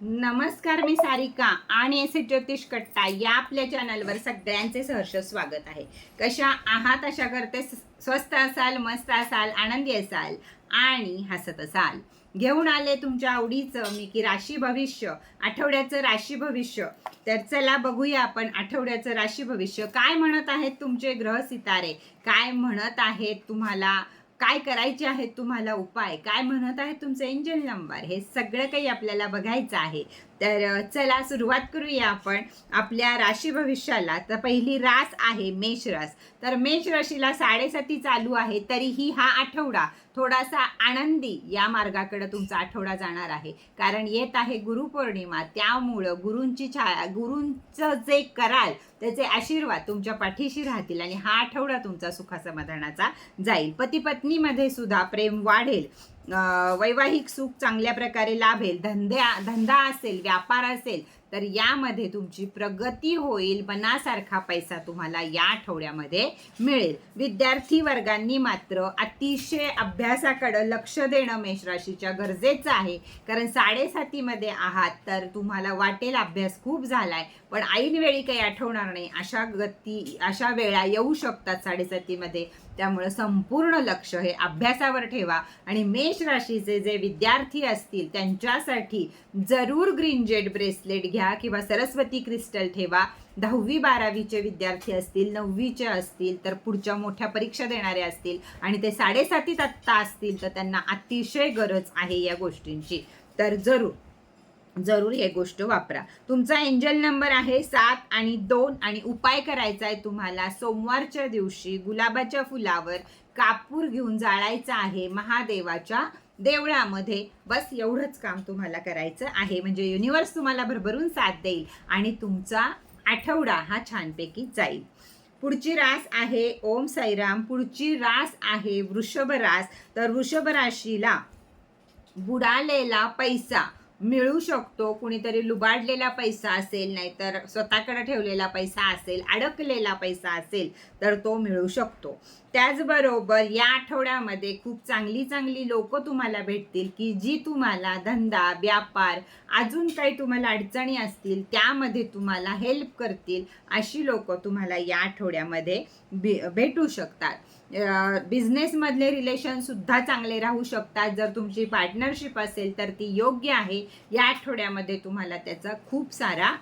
नमस्कार मी सारिका आणि एस ज्योतिष कट्टा या आपल्या चॅनलवर सगळ्यांचे सहर्ष स्वागत आहे. कशा आहात? अशा करते स- स्वस्त असाल मस्त असाल आनंदी असाल आणि हसत असाल. घेऊन आले तुमच्या आवडीचं मी की राशी भविष्य आठवड्याचं राशी भविष्य. तर चला बघूया आपण आठवड्याचं राशी भविष्य. काय म्हणत आहेत तुमचे ग्रह सितारे? काय म्हणत आहेत तुम्हाला काय करायचे आहेत तुम्हाला उपाय? काय म्हणत आहेत तुमचे एंजल नंबर हे सगळं काही आपल्याला बघायचं आहे. तर चला सुरुवात करूया आपण आपल्या राशी भविष्याला. तर पहिली रास आहे मेष रास. तर मेष राशीला साडेसाती चालू आहे तरीही हा आठवडा थोडासा आनंदी या मार्गाकडे तुमचा आठवडा जाणार आहे. कारण येत आहे गुरुपौर्णिमा त्यामुळं गुरूंची छाया गुरूंचं जे कराल त्याचे आशीर्वाद तुमच्या पाठीशी राहतील आणि हा आठवडा तुमचा सुखासमाधानाचा जाईल. पती पत्नीमध्ये सुद्धा प्रेम वाढेल. वैवाहिक सुख चांगल्या प्रकारे लाभेल धंद्या धंदा असेल व्यापार असेल तर यामध्ये तुमची प्रगती होईल मनासारखा पैसा तुम्हाला या आठवड्यामध्ये मिळेल. विद्यार्थी वर्गांनी मात्र अतिशय अभ्यासाकडं लक्ष देणं मेषराशीच्या गरजेचं आहे. कारण साडेसातीमध्ये आहात तर तुम्हाला वाटेल अभ्यास खूप झाला आहे पण ऐनवेळी काही आठवणार नाही. अशा गती अशा वेळा येऊ शकतात साडेसातीमध्ये. त्यामुळं संपूर्ण लक्ष हे अभ्यासावर ठेवा. आणि मेष राशीचे जे विद्यार्थी असतील त्यांच्यासाठी जरूर ग्रीन जेड ब्रेसलेट घ्या किंवा सरस्वती क्रिस्टल ठेवा. दहावी बारावीचे विद्यार्थी असतील नववीचे असतील तर पुढच्या मोठ्या परीक्षा देणारे असतील आणि ते साडेसातीत आत्ता असतील तर त्यांना अतिशय गरज आहे या गोष्टींची. तर जरूर जरूर हे गोष्ट वापरा. तुमचा एंजल नंबर आहे सात आणि दोन आणि उपाय करायचा आहे तुम्हाला सोमवारच्या दिवशी गुलाबाच्या फुलावर कापूर घेऊन जाळायचा आहे महादेवाच्या देवळामध्ये. बस एवढंच काम तुम्हाला करायचं आहे. म्हणजे युनिवर्स तुम्हाला भरभरून साथ देईल आणि तुमचा आठवडा हा छानपैकी जाईल. पुढची रास आहे ओम साईराम. पुढची रास आहे वृषभ रास. तर वृषभ राशीला बुडालेला पैसा. मिळू शकतो कुणीतरी लुबाडलेला पैसा असेल नाहीतर स्वतःकडे ठेवलेला पैसा असेल अडकलेला पैसा असेल तर तो मिळू शकतो. त्याचबरोबर या आठवड्यामध्ये खूप चांगली चांगली लोक तुम्हाला भेटतील की जी तुम्हाला धंदा व्यापार अजून काही तुम्हाला अडचणी असतील त्यामध्ये तुम्हाला हेल्प करतील अशी लोक तुम्हाला या आठवड्यामध्ये भे भेटू शकतात. बिझनेसमधले रिलेशन सुद्धा चांगले राहू शकतात. जर तुमची पार्टनरशिप असेल तर ती योग्य आहे. या आठवड्यामध्ये तुम्हाला त्याचा खूप सारा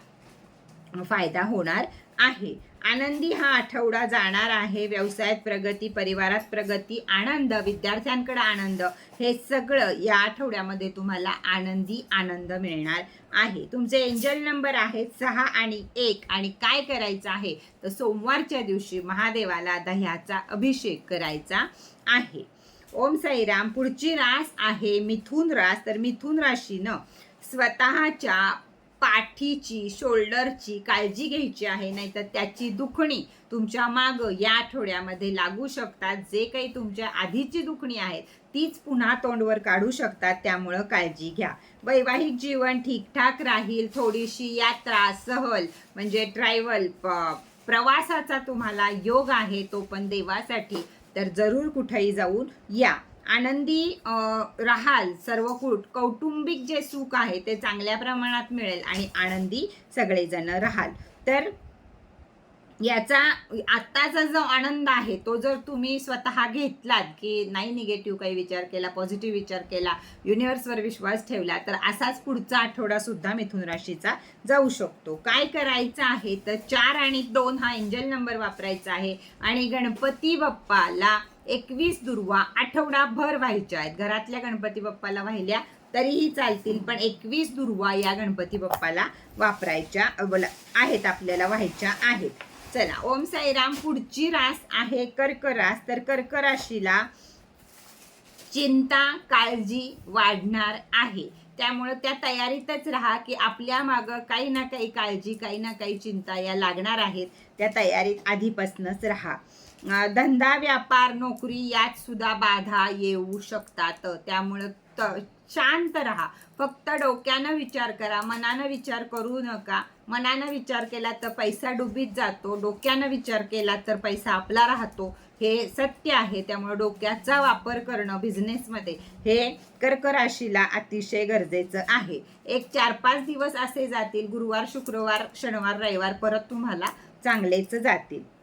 फायदा होणार. आहे. आनंदी हा आठवडा जाणार आहे. व्यवसायात प्रगती परिवारात प्रगती आनंद विद्यार्थ्यांकडे आनंद. हे सगळं या आठवड्यामध्ये तुम्हाला आनंदी आनंद मिळणार आहे. तुमचे एंजल नंबर आहेत सहा आणि एक. आणि काय करायचं आहे? तर सोमवारच्या दिवशी महादेवाला दह्याचा अभिषेक करायचा आहे. ओम साईराम पुढची रास आहे मिथुन रास. तर मिथुन राशीनं स्वतःच्या पाठीची शोल्डरची काळजी घ्यायची आहे नाहीतर त्याची दुखणी तुमच्या माग या आठवड्यामध्ये लागू शकतात. जे काही तुमच्या आधीची दुखणी आहेत तीच पुन्हा तोंडवर काढू शकतात. त्यामुळं काळजी घ्या. वैवाहिक जीवन ठीकठाक राहील थोडीशी यात्रा सहल म्हणजे ट्रॅव्हल प्रवासाचा तुम्हाला योग आहे तो पण देवासाठी. तर जरूर कुठेही जाऊन या. आनंदी राहाल सर्व कुट कौटुंबिक जे सुख आहे ते चांगल्या प्रमाणात मिळेल आणि आनंदी सगळेजण राहाल. तर याचा आत्ताचा जो आनंद आहे तो जर तुम्ही स्वतः घेतलात की नाही निगेटिव्ह काही विचार केला पॉझिटिव्ह विचार केला युनिव्हर्सवर विश्वास ठेवला तर असाच पुढचा आठवडा सुद्धा मिथुन राशीचा जाऊ शकतो. काय करायचं आहे? तर चार आणि दोन हा एंजल नंबर वापरायचा आहे आणि गणपती बाप्पाला एकवीस दुर्वा आठवडाभर व्हायच्या आहेत. घरातल्या गणपती बाप्पाला वाहिल्या तरीही चालतील पण एकवीस दुर्वा या गणपती बाप्पाला वापरायच्या आहेत आपल्याला व्हायच्या आहेत. चला ओम साईराम पुढची रास आहे कर्क रास तर कर्क राशीला चिंता काळजी वाढणार आहे. त्यामुळं त्या तयारीतच राहा की आपल्या मागं काही ना काही काळजी काही ना काही चिंता या लागणार आहेत. त्या तयारीत आधीपासूनच राहा. धंदा व्यापार नोकरी यात सुद्धा बाधा येऊ शकतात. त्यामुळं त शांत राहा. फक्त डोक्यानं विचार करा मनानं विचार करू नका. मनानं विचार केला तर पैसा डुबीत जातो. डोक्यानं विचार केला तर पैसा आपला राहतो. हे सत्य आहे. त्यामुळे डोक्याचा वापर करणं बिझनेसमध्ये हे कर्क राशीला अतिशय गरजेचं आहे. एक चार पाच दिवस असे जातील. गुरुवार शुक्रवार शनिवार रविवार परत तुम्हाला चांगलेच जातील.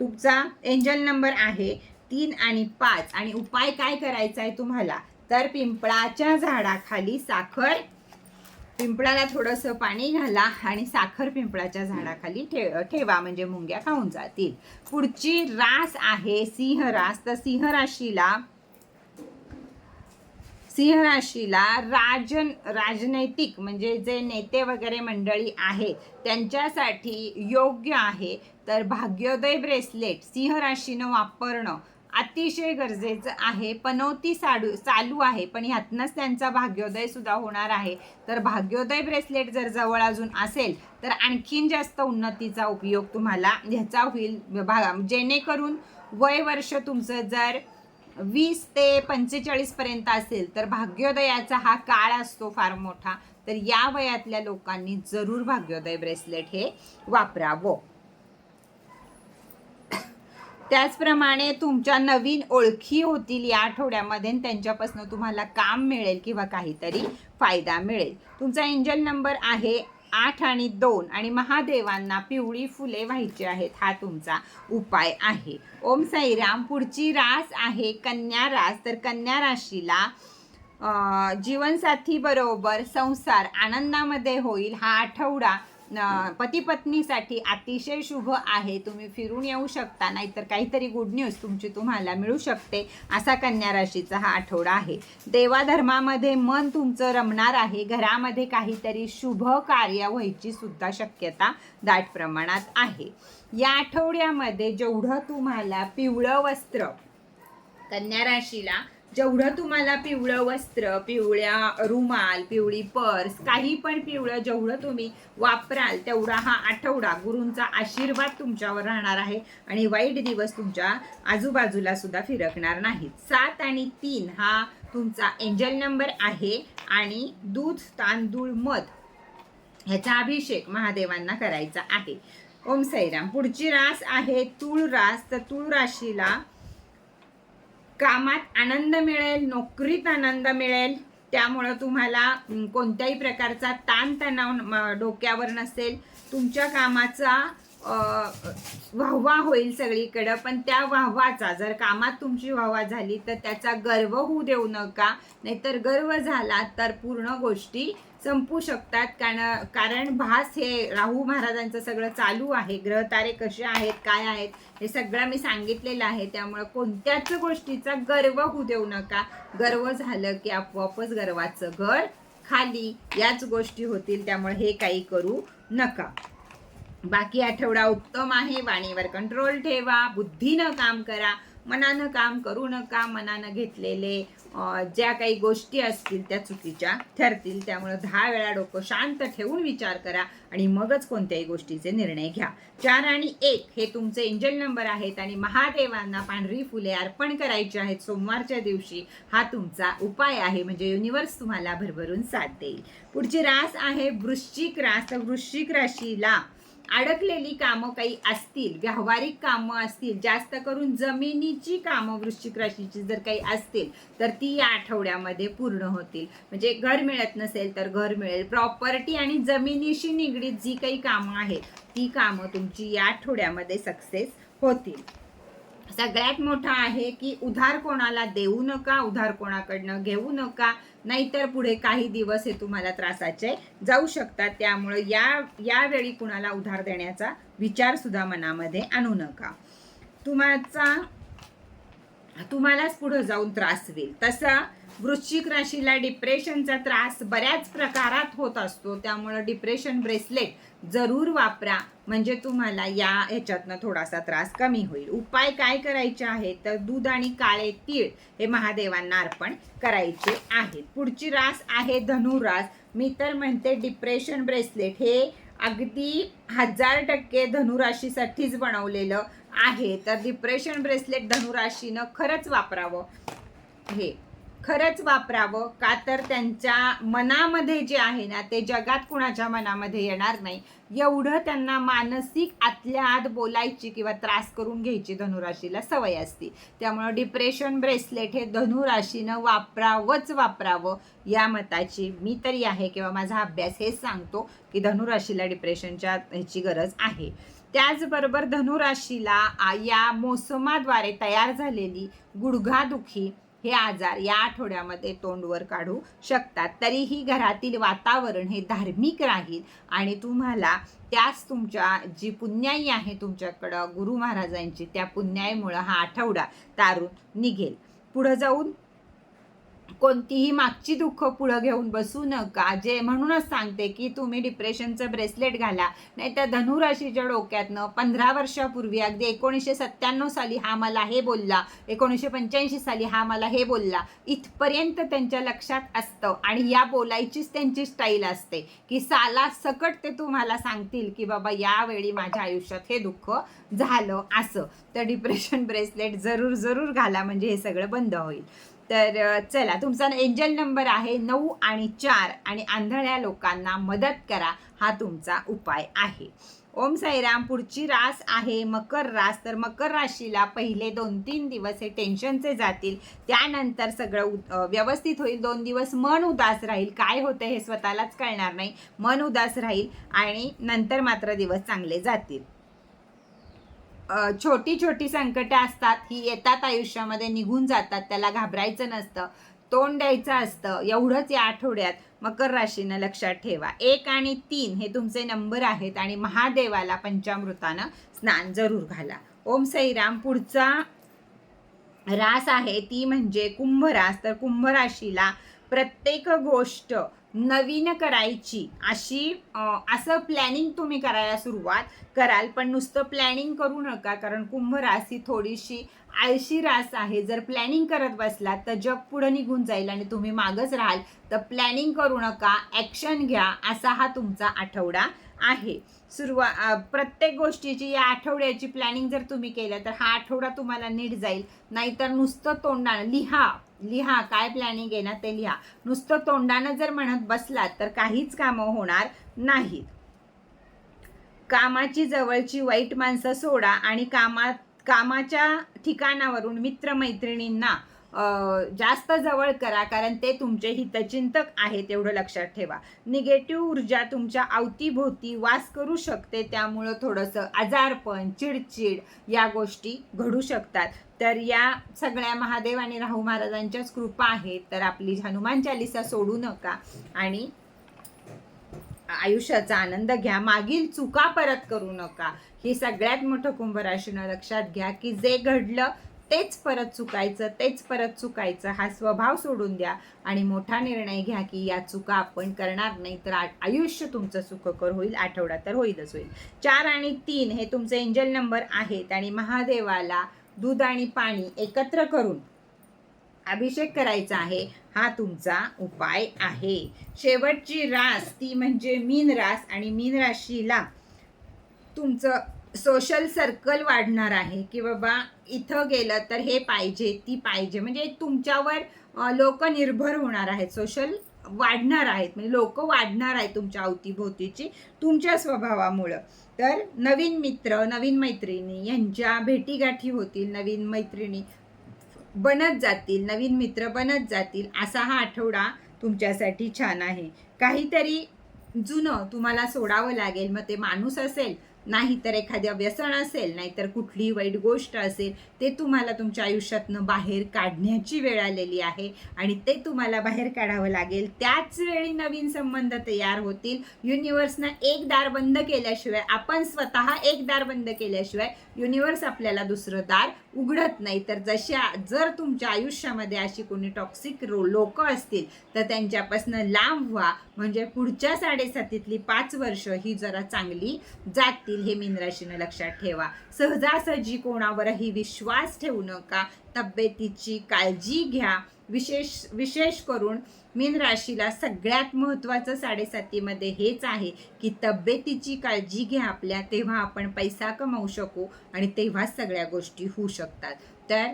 तुमचा एंजल नंबर आहे तीन आणि पाच. आणि उपाय काय करायचा आहे तुम्हाला? तर पिंपळाच्या झाडाखाली साखर पिंपळाला थोडंसं पाणी घाला आणि साखर पिंपळाच्या झाडाखाली ठे ठेवा. म्हणजे मुंग्या खाऊन जातील. पुढची रास आहे सिंह रास. तर सिंह राशीला सिंह राशीला राजन राजनैतिक म्हणजे जे नेते वगैरे मंडळी आहे त्यांच्यासाठी योग्य आहे. तर भाग्योदय ब्रेसलेट सिंह राशीनं वापरणं अतिशय गरजेचं आहे. पनवती साडू चालू आहे पण ह्यातनंच त्यांचा भाग्योदय सुद्धा होणार आहे. तर भाग्योदय ब्रेसलेट जर जवळ अजून असेल तर आणखीन जास्त उन्नतीचा उपयोग तुम्हाला ह्याचा होईल. भागा जेणेकरून वय वर्ष तुमचं जर वीस ते पंचेचाळीसपर्यंत असेल तर भाग्योदयाचा हा काळ असतो फार मोठा. तर या वयातल्या लोकांनी जरूर भाग्योदय ब्रेसलेट हे वापरावं. त्याचप्रमाणे तुमच्या नवीन ओळखी होतील या आठवड्यामध्ये त्यांच्यापासून तुम्हाला काम मिळेल किंवा काहीतरी फायदा मिळेल. तुमचा एंजल नंबर आहे आठ आणि दोन आणि महादेवांना पिवळी फुले व्हायची आहेत हा तुमचा उपाय आहे. ओम साईराम पुढची रास आहे कन्या रास. तर कन्या राशीला जीवनसाथीबरोबर जीवनसाथी बरोबर संसार आनंदामध्ये होईल हा आठवडा पती पत्नीसाठी अतिशय शुभ आहे. तुम्ही फिरून येऊ शकता नाहीतर काहीतरी गुड न्यूज तुमची तुम्हाला मिळू शकते असा कन्या राशीचा हा आठवडा आहे. देवाधर्मामध्ये मन तुमचं रमणार आहे. घरामध्ये काहीतरी शुभ कार्य व्हायची सुद्धा शक्यता दाट प्रमाणात आहे. या आठवड्यामध्ये जेवढं तुम्हाला पिवळं वस्त्र कन्या राशीला जेवढं तुम्हाला पिवळं वस्त्र पिवळ्या रुमाल पिवळी पर्स काही पण पिवळं जेवढं तुम्ही वापराल तेवढा हा आठवडा गुरूंचा आशीर्वाद तुमच्यावर राहणार आहे आणि वाईट दिवस तुमच्या आजूबाजूला सुद्धा फिरकणार नाहीत. सात आणि तीन हा तुमचा एंजल नंबर आहे आणि दूध तांदूळ मध ह्याचा अभिषेक महादेवांना करायचा आहे. ओम साईराम. पुढची रास आहे तूळ रास तर तूळ राशीला कामात आनंद मिळेल नोकरीत आनंद मिळेल. त्यामुळं तुम्हाला कोणत्याही प्रकारचा ताणतणाव डोक्यावर नसेल. तुमच्या कामाचा वाहवा होईल सगळीकडं. पण त्या वाहवाचा जर कामात तुमची वाहवा झाली तर त्याचा गर्व होऊ देऊ नका. नाहीतर गर्व झाला तर पूर्ण गोष्टी संपू शकतात. कारण कारण भास हे राहू महाराजांचं सगळं चालू आहे. ग्रह तारे कसे आहेत काय आहेत हे सगळं मी सांगितलेलं आहे. त्यामुळं कोणत्याच गोष्टीचा गर्व होऊ देऊ नका. गर्व झालं की आपोआपच गर्वाचं घर खाली याच गोष्टी होतील. त्यामुळे हे काही करू नका. बाकी आठवडा उत्तम आहे. वाणीवर कंट्रोल ठेवा. बुद्धीनं काम करा. मनानं काम करू नका. मनानं घेतलेले ज्या काही गोष्टी असतील त्या चुकीच्या ठरतील त्यामुळं दहा वेळा डोकं शांत ठेवून विचार करा आणि मगच कोणत्याही गोष्टीचे निर्णय घ्या. चार आणि एक हे तुमचे एंजल नंबर आहेत आणि महादेवांना पांढरी फुले अर्पण करायची आहेत सोमवारच्या दिवशी. हा तुमचा उपाय आहे म्हणजे युनिवर्स तुम्हाला भरभरून साथ देईल. पुढची रास आहे वृश्चिक रास. तर वृश्चिक राशीला अडकलेली कामं काही असतील व्यावहारिक कामं असतील जास्त करून जमिनीची कामं वृश्चिक राशीची जर काही असतील तर ती या आठवड्यामध्ये पूर्ण होतील. म्हणजे घर मिळत नसेल तर घर मिळेल. प्रॉपर्टी आणि जमिनीशी निगडीत जी काही कामं आहेत ती कामं तुमची या आठवड्यामध्ये सक्सेस होतील. सगळ्यात मोठा आहे की उधार कोणाला देऊ नका उधार कोणाकडनं घेऊ नका नाहीतर पुढे काही दिवस हे तुम्हाला त्रासाचे जाऊ शकतात. त्यामुळे या यावेळी कुणाला उधार देण्याचा विचारसुद्धा मनामध्ये आणू नका. तुम्हाचा तुम्हालाच पुढं जाऊन त्रास होईल. तसा वृश्चिक राशीला डिप्रेशनचा त्रास बऱ्याच प्रकारात होत असतो. त्यामुळं डिप्रेशन ब्रेसलेट जरूर वापरा. म्हणजे तुम्हाला या ह्याच्यातनं थोडासा त्रास कमी होईल. उपाय काय करायचे आहे तर दूध आणि काळे तीळ हे महादेवांना अर्पण करायचे आहेत. पुढची रास आहे धनुरास. मी तर म्हणते डिप्रेशन ब्रेसलेट हे अगदी हजार टक्के धनुराशीसाठीच बनवलेलं आहे तर डिप्रेशन ब्रेसलेट धनुराशीनं खरंच वापरावं. हे खरंच वापरावं का तर त्यांच्या मनामध्ये जे आहे ना ते जगात कुणाच्या मनामध्ये येणार नाही. एवढं त्यांना मानसिक आतल्या आत बोलायची किंवा त्रास करून घ्यायची धनुराशीला सवय असते. त्यामुळं डिप्रेशन ब्रेसलेट हे धनुराशीनं वापरावंच वापरावं. या मताची मी तरी आहे किंवा माझा अभ्यास हेच सांगतो की धनुराशीला डिप्रेशनच्या ह्याची गरज आहे. त्याचबरोबर धनुराशीला या मोसमाद्वारे तयार झालेली गुडघादुखी हे आजार या आठवड्यामध्ये तोंडवर काढू शकतात. तरीही घरातील वातावरण हे धार्मिक राहील आणि तुम्हाला त्याच तुमच्या जी पुण्याई आहे तुमच्याकडं गुरु महाराजांची त्या पुण्याईमुळं हा आठवडा तारून निघेल. पुढं जाऊन कोणतीही मागची दुःख पुढं घेऊन बसू नका. जे म्हणूनच सांगते की तुम्ही डिप्रेशनचं ब्रेसलेट घाला नाही तर धनुराशीच्या डोक्यातनं पंधरा वर्षापूर्वी अगदी एकोणीसशे सत्त्याण्णव साली हा मला हे बोलला एकोणीसशे पंच्याऐंशी साली हा मला हे बोलला. इथपर्यंत त्यांच्या लक्षात असतं आणि या बोलायचीच त्यांची स्टाईल असते की साला सकट ते तुम्हाला सांगतील की बाबा यावेळी माझ्या आयुष्यात हे दुःख झालं असं. तर डिप्रेशन ब्रेसलेट जरूर जरूर घाला म्हणजे हे सगळं बंद होईल. तर चला तुमचा एंजल नंबर आहे नऊ आणि चार आणि आंधळ्या लोकांना मदत करा हा तुमचा उपाय आहे. ओम साईराम पुढची रास आहे मकर रास. तर मकर राशीला पहिले दोन तीन दिवस हे टेन्शनचे जातील. त्यानंतर सगळं उ- व्यवस्थित होईल. दोन दिवस मन उदास राहील. काय होतं हे स्वतःलाच कळणार नाही. मन उदास राहील आणि नंतर मात्र दिवस चांगले जातील. छोटी छोटी संकटं असतात ही येतात आयुष्यामध्ये निघून जातात त्याला घाबरायचं नसतं तोंड द्यायचं असतं एवढंच या आठवड्यात मकर राशीनं लक्षात ठेवा. एक आणि तीन हे तुमचे नंबर आहेत आणि महादेवाला पंचामृतानं स्नान जरूर घाला. ओम सईराम पुढचा रास आहे ती म्हणजे कुंभ रास तर कुंभ राशीला प्रत्येक गोष्ट नवीन करायची अशी असं प्लॅनिंग तुम्ही करायला सुरुवात कराल पण नुसतं प्लॅनिंग करू नका कारण कुंभ रास ही थोडीशी आळशी रास आहे. जर प्लॅनिंग करत बसलात तर जग पुढं निघून जाईल आणि तुम्ही मागच राहाल. तर प्लॅनिंग करू नका ॲक्शन घ्या असा हा तुमचा आठवडा आहे. सुरुवा प्रत्येक गोष्टीची या आठवड्याची प्लॅनिंग जर तुम्ही केलं तर हा आठवडा तुम्हाला नीट जाईल. नाहीतर नुसतं तोंडानं लिहा. लिहा काय प्लॅनिंग आहे ना ते लिहा. नुसतं तोंडानं जर म्हणत बसलात तर काहीच कामं होणार नाहीत. कामाची जवळची वाईट माणसं सोडा आणि कामात कामाच्या ठिकाणावरून मित्रमैत्रिणींना जास्त जवळ करा कारण ते तुमचे हितचिंतक आहेत एवढं लक्षात ठेवा. निगेटिव्ह ऊर्जा तुमच्या अवतीभोवती वास करू शकते त्यामुळं थोडंसं आजारपण चिडचिड या गोष्टी घडू शकतात. तर या सगळ्या महादेव आणि राहू महाराजांच्याच कृपा आहेत तर आपली हनुमान चालिसा सोडू नका आणि आयुष्याचा आनंद घ्या. मागील चुका परत करू नका. ही सगळ्यात मोठं कुंभ राशीनं लक्षात घ्या की जे घडलं तेच परत चुकायचं तेच परत चुकायचं हा स्वभाव सोडून द्या आणि मोठा निर्णय घ्या की या चुका आपण करणार नाही तर आ- आयुष्य तुमचं सुखकर होईल आठवडा तर होईलच होईल. चार आणि तीन हे तुमचे एंजल नंबर आहेत आणि महादेवाला दूध आणि पाणी एकत्र करून अभिषेक करायचा आहे हा तुमचा उपाय आहे. शेवटची रास ती म्हणजे मीन रास आणि मीन राशीला तुमचं सोशल सर्कल वाढणार आहे की बाबा इथं गेलं तर हे पाहिजे ती पाहिजे. म्हणजे तुमच्यावर लोक निर्भर होणार आहेत. सोशल वाढणार आहेत. म्हणजे लोक वाढणार आहेत तुमच्या अवतीभोवतीची तुमच्या स्वभावामुळं. तर नवीन मित्र नवीन मैत्रिणी यांच्या भेटीगाठी होतील नवीन मैत्रिणी बनत जातील नवीन मित्र बनत जातील असा हा आठवडा तुमच्यासाठी छान आहे. काहीतरी जुनं तुम्हाला सोडावं लागेल. मग ते माणूस असेल नाहीतर एखाद्या व्यसन असेल नाहीतर कुठलीही वाईट गोष्ट असेल ते तुम्हाला तुमच्या आयुष्यातनं बाहेर काढण्याची वेळ आलेली आहे आणि ते तुम्हाला बाहेर काढावं लागेल. त्याच वेळी नवीन संबंध तयार होतील. युनिवर्सनं एक दार बंद केल्याशिवाय आपण स्वतः एक दार बंद केल्याशिवाय युनिवर्स आपल्याला दुसरं दार उघडत नाही. तर जशा जर तुमच्या आयुष्यामध्ये अशी कोणी टॉक्सिक रो लोक असतील तर त्यांच्यापासून लांब व्हा. म्हणजे पुढच्या साडेसातीतली पाच वर्ष ही जरा चांगली जातील हे मीन राशीनं लक्षात ठेवा. सहजासहजी कोणावरही विश्वास ठेवू नका. तब्येतीची काळजी घ्या. विशेष विशेष करून मीन राशीला सगळ्यात महत्त्वाचं साडेसातीमध्ये हेच आहे की तब्येतीची काळजी घ्या आपल्या तेव्हा आपण पैसा कमावू शकू आणि तेव्हाच सगळ्या गोष्टी होऊ शकतात. तर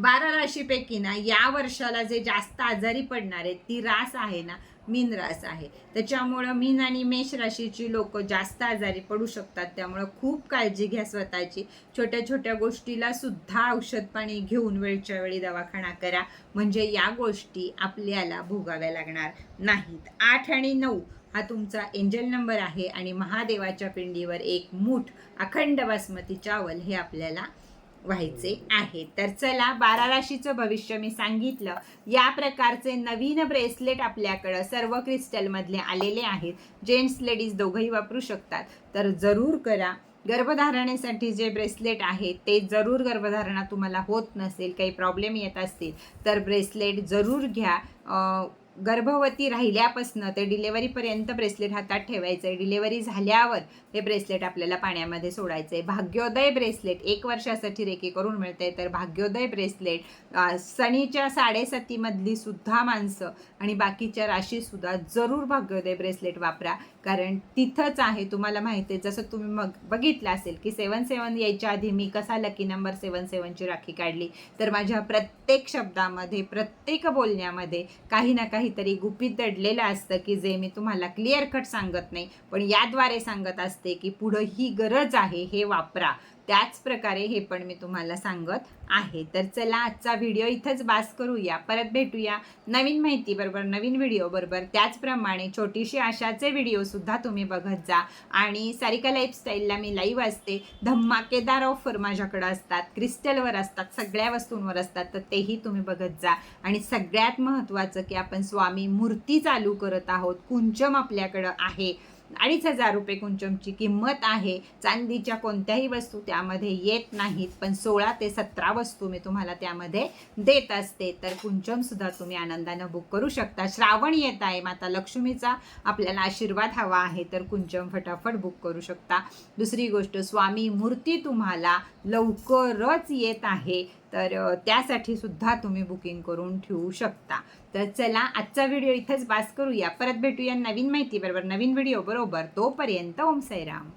बारा राशीपैकी ना या वर्षाला जे जास्त आजारी पडणार आहेत ती रास आहे ना मीन रास आहे. त्याच्यामुळं मीन आणि मेष राशीची लोक जास्त आजारी पडू शकतात. त्यामुळं खूप काळजी घ्या स्वतःची. छोट्या छोट्या गोष्टीला सुद्धा औषध पाणी घेऊन वेळच्या वेळी दवाखाना करा. म्हणजे या गोष्टी आपल्याला भोगाव्या लागणार नाहीत. आठ आणि नऊ हा तुमचा एंजल नंबर आहे आणि महादेवाच्या पिंडीवर एक मूठ अखंड बासमती चावल हे आपल्याला व्हायचे आहे तर चला बारा राशीचं भविष्य मी सांगितलं. या प्रकारचे नवीन ब्रेसलेट आपल्याकडं सर्व क्रिस्टलमधले आलेले आहेत. जेंट्स लेडीज दोघंही वापरू शकतात. तर जरूर करा. गर्भधारणेसाठी जे ब्रेसलेट आहे ते जरूर गर्भधारणा तुम्हाला होत नसेल काही प्रॉब्लेम येत असतील तर ब्रेसलेट जरूर घ्या. गर्भवती राहिल्यापासनं ते डिलेवरीपर्यंत ब्रेसलेट हातात ठेवायचं आहे डिलेवरी झाल्यावर हे ब्रेसलेट आपल्याला पाण्यामध्ये सोडायचं आहे भाग्योदय ब्रेसलेट एक वर्षासाठी रेकी करून मिळते तर भाग्योदय ब्रेसलेट सणीच्या साडेसातीमधली सुद्धा माणसं आणि बाकीच्या राशीसुद्धा जरूर भाग्योदय ब्रेसलेट वापरा. कारण तिथंच आहे तुम्हाला माहिती आहे. जसं तुम्ही मग बघितलं असेल की सेवन सेवन यायच्या आधी मी कसा लकी नंबर सेवन सेवनची राखी काढली. तर माझ्या प्रत्येक शब्दामध्ये प्रत्येक बोलण्यामध्ये काही ना काही काहीतरी गुपित दडलेलं असतं की जे मी तुम्हाला क्लिअर कट सांगत नाही. पण याद्वारे सांगत असते की पुढं ही गरज आहे हे वापरा. त्याच प्रकारे हे पण मी तुम्हाला सांगत आहे. तर चला आजचा व्हिडिओ इथंच बास करूया. परत भेटूया नवीन माहिती बरोबर नवीन व्हिडिओ बरोबर. त्याचप्रमाणे छोटीशी आशाचे व्हिडिओसुद्धा तुम्ही बघत जा. आणि सारिका लाईफस्टाईलला मी लाईव्ह असते. धमाकेदार ऑफर माझ्याकडं असतात. क्रिस्टलवर असतात. सगळ्या वस्तूंवर असतात. तर तेही तुम्ही बघत जा. आणि सगळ्यात महत्त्वाचं की आपण स्वामी मूर्ती चालू करत आहोत. कुंचम आपल्याकडं आहे. अडीच हजार रुपये कुंचमची किंमत आहे. चांदीच्या कोणत्याही वस्तू त्यामध्ये येत नाहीत पण सोळा ते सतरा वस्तू मी तुम्हाला त्यामध्ये देत असते. तर कुंचमसुद्धा तुम्ही आनंदानं बुक करू शकता. श्रावण येत आहे माता लक्ष्मीचा आपल्याला आशीर्वाद हवा आहे तर कुंचम फटाफट बुक करू शकता. दुसरी गोष्ट स्वामी मूर्ती तुम्हाला लवकरच येत आहे. तर त्यासाठी सुद्धा तुम्ही बुकिंग करून ठेवू शकता. तर चला आजचा व्हिडिओ इथंच बास करूया. परत भेटूया नवीन माहिती बरोबर नवीन व्हिडिओ बरोबर. तोपर्यंत ओम साईराम.